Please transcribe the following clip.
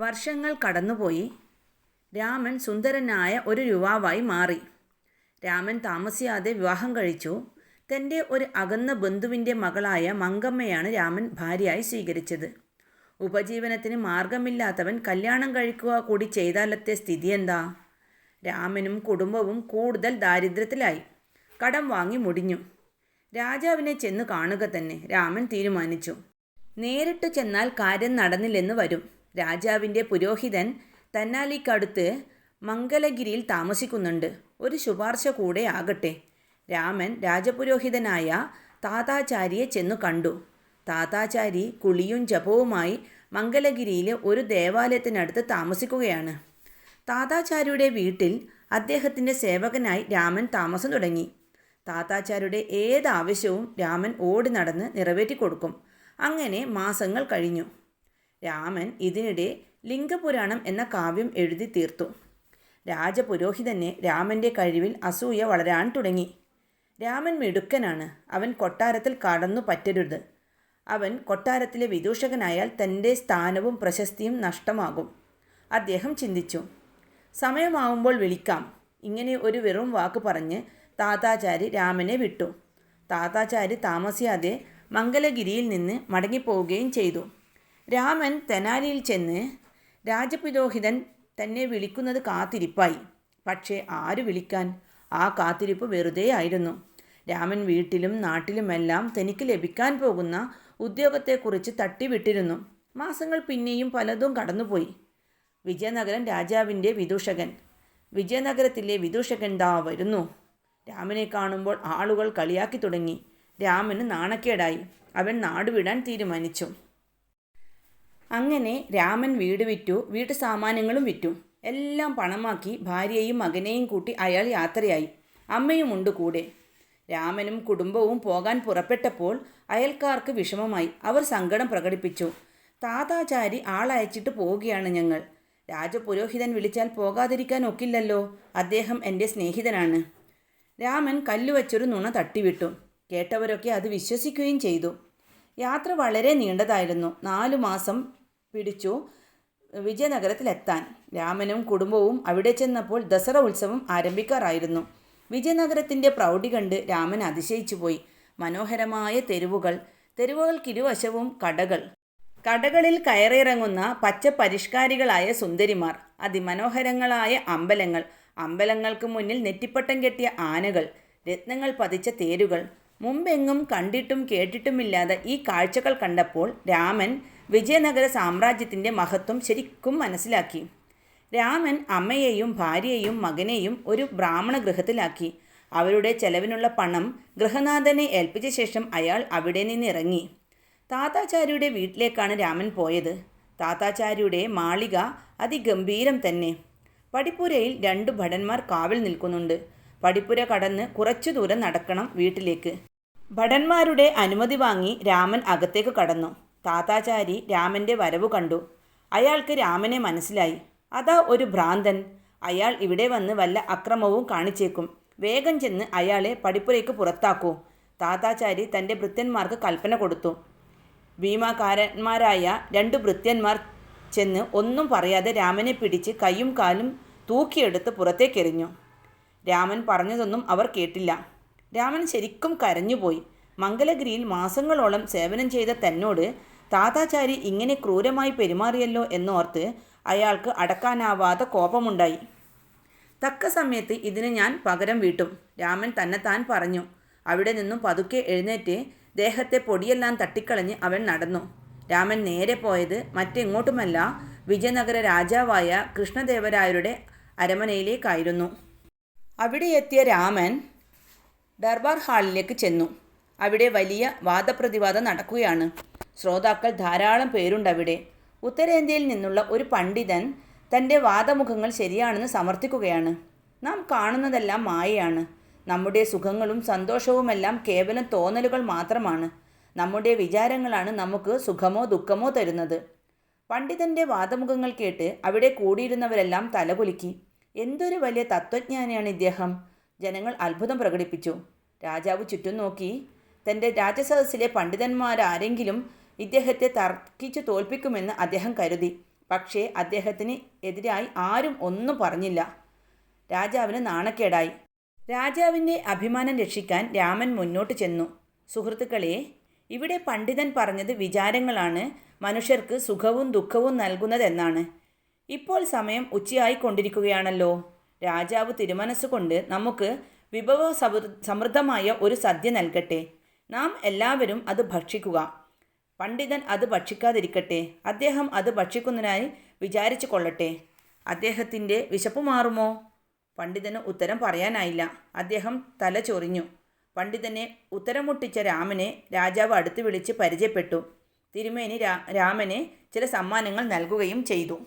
വർഷങ്ങൾ കടന്നുപോയി. രാമൻ സുന്ദരനായ ഒരു യുവാവായി മാറി. രാമൻ താമസിയാതെ വിവാഹം കഴിച്ചു. തന്റെ ഒരു അകന്ന ബന്ധുവിന്റെ മകളായ മങ്കമ്മയാണ് രാമൻ ഭാര്യയായി സ്വീകരിച്ചത്. ഉപജീവനത്തിന് മാർഗമില്ലാത്തവൻ കല്യാണം കഴിക്കുക കൂടി ചെയ്താലത്തെ സ്ഥിതി എന്താ രാമനും കുടുംബവും കൂടുതൽ ദാരിദ്ര്യത്തിലായി. കടം വാങ്ങി മുടിഞ്ഞു. രാജാവിനെ ചെന്ന് കാണുക തന്നെ രാമൻ തീരുമാനിച്ചു. നേരിട്ട് ചെന്നാൽ കാര്യം നടന്നില്ലെന്ന് വരും. രാജാവിന്റെ പുരോഹിതൻ തന്നാലിക്കടുത്ത് മംഗലഗിരിയിൽ താമസിക്കുന്നുണ്ട്. ഒരു ശുപാർശ കൂടെ ആകട്ടെ. രാമൻ രാജപുരോഹിതനായ താതാചാരിയെ ചെന്നു കണ്ടു. താതാചാരി കുളിയും ജപവുമായി മംഗലഗിരിയിലെ ഒരു ദേവാലയത്തിനടുത്ത് താമസിക്കുകയാണ്. താതാചാരിയുടെ വീട്ടിൽ അദ്ദേഹത്തിന്റെ സേവകനായി രാമൻ താമസം തുടങ്ങി. താതാചാരിയുടെ ഏത് ആവശ്യവും രാമൻ ഓടി നടന്ന് നിറവേറ്റി കൊടുക്കും അങ്ങനെ മാസങ്ങൾ കഴിഞ്ഞു. രാമൻ ഇതിനിടെ ലിംഗപുരാണം എന്ന കാവ്യം എഴുതി തീർത്തു. രാജപുരോഹിതനെ രാമന്റെ കഴിവിൽ അസൂയ വളരാൻ തുടങ്ങി. രാമൻ മിടുക്കനാണ്. അവൻ കൊട്ടാരത്തിൽ കടന്നു പറ്റരുത്. അവൻ കൊട്ടാരത്തിലെ വിദൂഷകനായാൽ തന്റെ സ്ഥാനവും പ്രശസ്തിയും നഷ്ടമാകും. അദ്ദേഹം ചിന്തിച്ചു സമയമാവുമ്പോൾ വിളിക്കാം ഇങ്ങനെ ഒരു വെറും വാക്ക് പറഞ്ഞ് താത്താചാരി രാമനെ വിട്ടു. താത്താചാരി താമസിയാതെ മംഗലഗിരിയിൽ നിന്ന് മടങ്ങിപ്പോവുകയും ചെയ്തു. രാമൻ തെനാലിയിൽ ചെന്ന് രാജപുരോഹിതൻ തന്നെ വിളിക്കുന്നത് കാത്തിരിപ്പായി. പക്ഷേ ആര് വിളിക്കാൻ? ആ കാത്തിരിപ്പ് വെറുതെ ആയിരുന്നു. രാമൻ വീട്ടിലും നാട്ടിലുമെല്ലാം തനിക്ക് ലഭിക്കാൻ പോകുന്ന ഉദ്യോഗത്തെക്കുറിച്ച് തട്ടിവിട്ടിരുന്നു. മാസങ്ങൾ പിന്നെയും പലതും കടന്നുപോയി. വിജയനഗരം രാജാവിന്റെ വിദൂഷകൻ. വിജയനഗരത്തിലെ വിദൂഷകൻ ദാ വരുന്നു. രാമനെ കാണുമ്പോൾ ആളുകൾ കളിയാക്കി തുടങ്ങി. രാമന് നാണക്കേടായി. അവൻ നാടുവിടാൻ തീരുമാനിച്ചു. അങ്ങനെ രാമൻ വീട് വിറ്റു വീട്ടു സാമാനങ്ങളും വിറ്റു. എല്ലാം പണമാക്കി ഭാര്യയെയും മകനെയും കൂട്ടി അയാൾ യാത്രയായി. അമ്മയുമുണ്ട് കൂടെ. രാമനും കുടുംബവും പോകാൻ പുറപ്പെട്ടപ്പോൾ അയൽക്കാർക്ക് വിഷമമായി. അവർ സങ്കടം പ്രകടിപ്പിച്ചു. താതാചാരി ആളയച്ചിട്ട് പോവുകയാണ് ഞങ്ങൾ. രാജപുരോഹിതൻ വിളിച്ചാൽ പോകാതിരിക്കാൻ ഒക്കില്ലല്ലോ. അദ്ദേഹം എന്റെ സ്നേഹിതനാണ് രാമൻ കല്ലുവച്ചൊരു നുണ തട്ടിവിട്ടു. കേട്ടവരൊക്കെ അത് വിശ്വസിക്കുകയും ചെയ്തു. യാത്ര വളരെ നീണ്ടതായിരുന്നു. നാലു മാസം പിടിച്ചു. വിജയനഗരത്തിലെത്താൻ. രാമനും കുടുംബവും അവിടെ ചെന്നപ്പോൾ ദസറ ഉത്സവം ആരംഭിക്കാറായിരുന്നു. വിജയനഗരത്തിന്റെ പ്രൗഢി കണ്ട് രാമൻ അതിശയിച്ചു പോയി മനോഹരമായ തെരുവുകൾ തെരുവുകൾക്കിരുവശവും കടകൾ. കടകളിൽ കയറിയിറങ്ങുന്ന പച്ച പരിഷ്കാരികളായ സുന്ദരിമാർ അതിമനോഹരങ്ങളായ അമ്പലങ്ങൾ അമ്പലങ്ങൾക്ക് മുന്നിൽ നെറ്റിപ്പട്ടം കെട്ടിയ ആനകൾ രത്നങ്ങൾ പതിച്ച തേരുകൾ. മുമ്പെങ്ങും കണ്ടിട്ടും കേട്ടിട്ടുമില്ലാതെ ഈ കാഴ്ചകൾ കണ്ടപ്പോൾ രാമൻ വിജയനഗര സാമ്രാജ്യത്തിന്റെ മഹത്വം ശരിക്കും മനസ്സിലാക്കി. രാമൻ അമ്മയെയും ഭാര്യയെയും മകനെയും ഒരു ബ്രാഹ്മണ ഗൃഹത്തിലാക്കി. അവരുടെ ചെലവിനുള്ള പണം ഗൃഹനാഥനെ ഏൽപ്പിച്ച ശേഷം അയാൾ അവിടെ നിന്ന് ഇറങ്ങി താത്താചാര്യയുടെ വീട്ടിലേക്കാണ് രാമൻ പോയത്. താത്താചാര്യയുടെ മാളിക അതിഗംഭീരം തന്നെ. പടിപ്പുരയിൽ രണ്ട് ഭടന്മാർ കാവൽ നിൽക്കുന്നുണ്ട്. പടിപ്പുര കടന്ന് കുറച്ചു ദൂരം നടക്കണം വീട്ടിലേക്ക്. ഭടന്മാരുടെ അനുമതി വാങ്ങി രാമൻ അകത്തേക്ക് കടന്നു. താത്താചാരി രാമന്റെ വരവ് കണ്ടു. അയാൾക്ക് രാമനെ മനസ്സിലായി. അതാ ഒരു ഭ്രാന്തൻ. അയാൾ ഇവിടെ വന്ന് വല്ല അക്രമവും കാണിച്ചേക്കും. വേഗം ചെന്ന് അയാളെ പടിപ്പുരയ്ക്ക് പുറത്താക്കൂ. താത്താചാരി തന്റെ ഭൃത്യന്മാർക്ക് കൽപ്പന കൊടുത്തു. ഭീമാകാരന്മാരായ രണ്ട് ഭൃത്യന്മാർ ചെന്ന് ഒന്നും പറയാതെ രാമനെ പിടിച്ച് കൈയും കാലും തൂക്കിയെടുത്ത് പുറത്തേക്കെറിഞ്ഞു. രാമൻ പറഞ്ഞതൊന്നും അവർ കേട്ടില്ല. രാമൻ ശരിക്കും കരഞ്ഞുപോയി. മംഗലഗിരിയിൽ മാസങ്ങളോളം സേവനം ചെയ്ത തന്നോട് താതാചാരി ഇങ്ങനെ ക്രൂരമായി പെരുമാറിയല്ലോ എന്നോർത്ത് അയാൾക്ക് അടക്കാനാവാതെ കോപമുണ്ടായി. തക്ക സമയത്ത് ഇതിന് ഞാൻ പകരം വീട്ടും. രാമൻ തന്നെ താൻ പറഞ്ഞു. അവിടെ നിന്നും പതുക്കെ എഴുന്നേറ്റ് ദേഹത്തെ പൊടിയെല്ലാം തട്ടിക്കളഞ്ഞ് അവൻ നടന്നു. രാമൻ നേരെ പോയത് മറ്റെങ്ങോട്ടുമല്ല വിജയനഗര രാജാവായ കൃഷ്ണദേവരായരുടെ അരമനയിലേക്കായിരുന്നു. അവിടെ എത്തിയ രാമൻ ദർബാർ ഹാളിലേക്ക് ചെന്നു. അവിടെ വലിയ വാദപ്രതിവാദം നടക്കുകയാണ്. ശ്രോതാക്കൾ ധാരാളം പേരുണ്ട് അവിടെ. ഉത്തരേന്ത്യയിൽ നിന്നുള്ള ഒരു പണ്ഡിതൻ തന്റെ വാദമുഖങ്ങൾ ശരിയാണെന്ന് സമർത്ഥിക്കുകയാണ്. നാം കാണുന്നതെല്ലാം മായയാണ്. നമ്മുടെ സുഖങ്ങളും സന്തോഷവുമെല്ലാം കേവലം തോന്നലുകൾ മാത്രമാണ്. നമ്മുടെ വിചാരങ്ങളാണ് നമുക്ക് സുഖമോ ദുഃഖമോ തരുന്നത്. പണ്ഡിതന്റെ വാദമുഖങ്ങൾ കേട്ട് അവിടെ കൂടിയിരുന്നവരെല്ലാം തലകുലുക്കി. എന്തൊരു വലിയ തത്വജ്ഞാനിയാണ് ഇദ്ദേഹം. ജനങ്ങൾ അത്ഭുതം പ്രകടിപ്പിച്ചു. രാജാവ് ചുറ്റും നോക്കി തന്റെ രാജസദസ്സിലെ പണ്ഡിതന്മാരാരെങ്കിലും ഇദ്ദേഹത്തെ തർക്കിച്ചു തോൽപ്പിക്കുമെന്ന് അദ്ദേഹം കരുതി. പക്ഷേ അദ്ദേഹത്തിന് എതിരായി ആരും ഒന്നും പറഞ്ഞില്ല. രാജാവിന് നാണക്കേടായി. രാജാവിന്റെ അഭിമാനം രക്ഷിക്കാൻ രാമൻ മുന്നോട്ട് ചെന്നു. സുഹൃത്തുക്കളെ ഇവിടെ പണ്ഡിതൻ പറഞ്ഞത് വിചാരങ്ങളാണ്. മനുഷ്യർക്ക് സുഖവും ദുഃഖവും നൽകുന്നതെന്നാണ്. ഇപ്പോൾ സമയം ഉച്ചയായിക്കൊണ്ടിരിക്കുകയാണല്ലോ. രാജാവ് തിരുമനസ്സുകൊണ്ട് നമുക്ക് വിഭവ സമൃദ്ധമായ ഒരു സദ്യ നൽകട്ടെ. നാം എല്ലാവരും അത് ഭക്ഷിക്കുക. പണ്ഡിതൻ അത് ഭക്ഷിക്കാതിരിക്കട്ടെ. അദ്ദേഹം അത് ഭക്ഷിക്കുന്നതിനായി വിചാരിച്ചു കൊള്ളട്ടെ. അദ്ദേഹത്തിന്റെ വിശപ്പ് മാറുമോ? പണ്ഡിതന് ഉത്തരം പറയാനായില്ല. അദ്ദേഹം തല ചൊറിഞ്ഞു. പണ്ഡിതനെ ഉത്തരം മുട്ടിച്ച രാമനെ രാജാവ് അടുത്ത് വിളിച്ച് പരിചയപ്പെട്ടു. തിരുമേനി രാമന് ചില സമ്മാനങ്ങൾ നൽകുകയും ചെയ്തു.